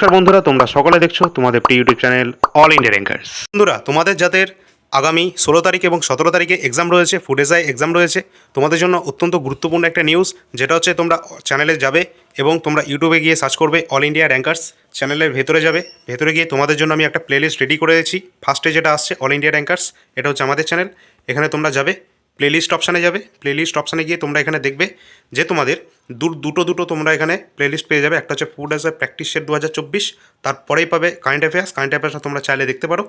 নমস্কার বন্ধুরা, তোমরা সকলে দেখছ তোমাদের প্রিয় YouTube channel all India rankers বন্ধুরা, তোমাদের যাদের আগামী ষোলো তারিখ এবং সতেরো তারিখে এক্সাম রয়েছে এসআই এক্সাম রয়েছে, তোমাদের জন্য অত্যন্ত গুরুত্বপূর্ণ একটা নিউজ যেটা হচ্ছে তোমরা চ্যানেলে যাবে এবং তোমরা ইউটিউবে গিয়ে সার্চ করবে অল ইন্ডিয়া র্যাঙ্কার্স চ্যানেলের ভেতরে যাবে, ভেতরে গিয়ে তোমাদের জন্য আমি একটা প্লেলিস্ট রেডি করে দিয়েছি। ফার্স্টে যেটা আসছে অল ইন্ডিয়া র্যাঙ্কার্স এটা হচ্ছে আমাদের চ্যানেল এখানে তোমরা যাবে প্লেলিস্ট অপশানে যাবে। প্লেলিস্ট অপশানে গিয়ে তোমরা এখানে দেখবে যে তোমাদের দু দুটো দুটো তোমরা এখানে প্লেলিস্ট পেয়ে যাবে। একটা হচ্ছে food as a practice set দু হাজার চব্বিশ, তারপরেই পাবে কারেন্ট অ্যাফেয়ার্স কারেন্ট অ্যাফেয়ার্সটা তোমরা চাইলে দেখতে পারো।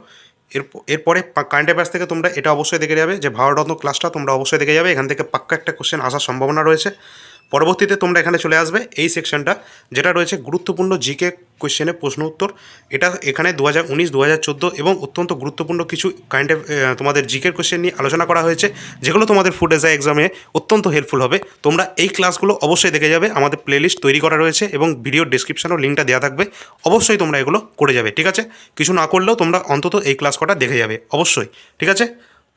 এর এরপরে কারেন্ট অ্যাফেয়ার্স থেকে তোমরা এটা অবশ্যই দেখে যাবে যে ভারতরত্ন ক্লাসটা তোমরা অবশ্যই দেখে যাবে। এখান থেকে পাক্কা একটা কোশ্চেন আসার সম্ভাবনা রয়েছে। পরবর্তীতে তোমরা এখানে চলে আসবে এই সেকশনটা যেটা রয়েছে গুরুত্বপূর্ণ জিকে কোশ্চেনের প্রশ্ন উত্তর। এটা এখানে দু হাজার উনিশ দু হাজার চোদ্দ এবং অত্যন্ত গুরুত্বপূর্ণ কিছু কাইন্ড অফ তোমাদের জিকের কোয়েশ্চেন নিয়ে আলোচনা করা হয়েছে, যেগুলো তোমাদের ফুড এসআই এক্সামে অত্যন্ত হেল্পফুল হবে। তোমরা এই ক্লাসগুলো অবশ্যই দেখে যাবে, আমাদের প্লেলিস্ট তৈরি করা রয়েছে এবং ভিডিও ডিসক্রিপশনেও লিঙ্কটা দেওয়া থাকবে। অবশ্যই তোমরা এগুলো করে যাবে, ঠিক আছে? কিছু না করলেও তোমরা অন্তত এই ক্লাস কটা দেখে যাবে, অবশ্যই, ঠিক আছে?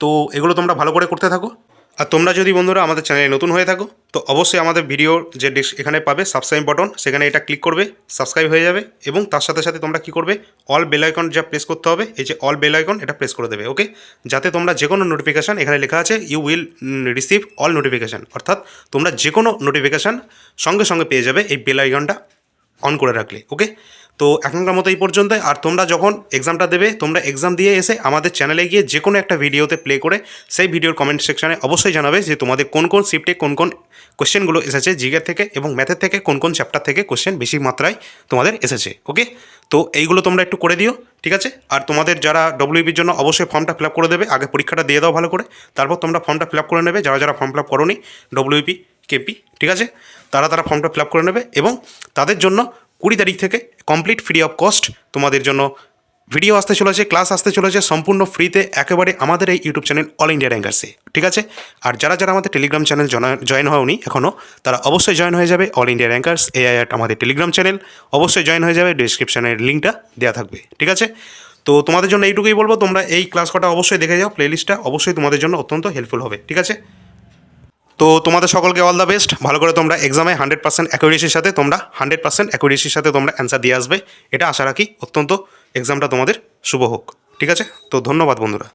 তো এগুলো তোমরা ভালো করে করতে থাকো। আর তোমরা যদি বন্ধুরা আমাদের চ্যানেলে নতুন হয়ে থাকো, তো অবশ্যই আমাদের ভিডিওর যে এখানে পাবে সাবস্ক্রাইব বাটন সেখানে এটা ক্লিক করবে সাবস্ক্রাইব হয়ে যাবে এবং তার সাথে সাথে তোমরা কি করবে অল বেল আইকন যা প্রেস করতে হবে, এই যে অল বেল আইকন এটা প্রেস করে দেবে ওকে যাতে তোমরা যে কোনো নোটিফিকেশান এখানে লেখা আছে you will receive all notification অর্থাৎ তোমরা যে কোনো নোটিফিকেশান সঙ্গে সঙ্গে পেয়ে যাবে এই বেল আইকনটা অন করে রাখলে ওকে তো এখনকার মতো এই পর্যন্ত আর তোমরা যখন এক্সামটা দেবে, তোমরা এক্সাম দিয়ে এসে আমাদের চ্যানেলে গিয়ে যে কোনো একটা ভিডিওতে প্লে করে সেই ভিডিওর কমেন্ট সেকশানে অবশ্যই জানাবে যে তোমাদের কোন কোন শিফটে কোন কোন কোশ্চেনগুলো এসেছে জিগের থেকে এবং ম্যাথের থেকে কোন কোন চ্যাপ্টার থেকে কোশ্চেন বেশি মাত্রায় তোমাদের এসেছে ওকে তো এইগুলো তোমরা একটু করে দিও, ঠিক আছে? আর তোমাদের যারা ডব্লিউবির জন্য অবশ্যই ফর্মটা ফিল করে দেবে, আগে পরীক্ষাটা দিয়ে দাও ভালো করে। তারপর তোমরা ফর্মটা ফিল করে নেবে, যারা যারা ফর্ম ফিল আপ করোনি ডব্লিউপি কেপি, ঠিক আছে? তারা তারা ফর্মটা ফিল করে নেবে এবং তাদের জন্য কুড়ি তারিখ থেকে কমপ্লিট ফ্রি অফ কস্ট তোমাদের জন্য ভিডিও আসতে চলেছে, ক্লাস আসতে চলেছে, সম্পূর্ণ ফ্রিতে একেবারে আমাদের এই ইউটিউব চ্যানেল অল ইন্ডিয়া র্যাঙ্কার্সে ঠিক আছে? আর যারা যারা আমাদের টেলিগ্রাম চ্যানেল জয়েন হওনি এখনও তারা অবশ্যই জয়েন হয়ে যাবে all India rankers AI at আমাদের টেলিগ্রাম চ্যানেল, অবশ্যই জয়েন হয়ে যাবে ডিসক্রিপশানের লিঙ্কটা দেওয়া থাকবে, ঠিক আছে? তো তোমাদের জন্য এইটুকুই বলব, তোমরা এই ক্লাস কটা অবশ্যই দেখে যাও প্লেলিস্টটা অবশ্যই তোমাদের জন্য অত্যন্ত হেল্পফুল হবে, ঠিক আছে? তো তোমাদের সকলকে অল দ্য বেস্ট ভালো করে তোমরা এক্সামে হান্ড্রেড পার্সেন্ট অ্যাকুরেসির সাথে তোমরা হান্ড্রেড পার্সেন্ট অ্যাকুরেসির সাথে তোমরা অ্যান্সার দিয়ে আসবে। এটা আশা রাখি অত্যন্ত এক্সামটা তোমাদের শুভ হোক। ঠিক আছে? তো ধন্যবাদ বন্ধুরা।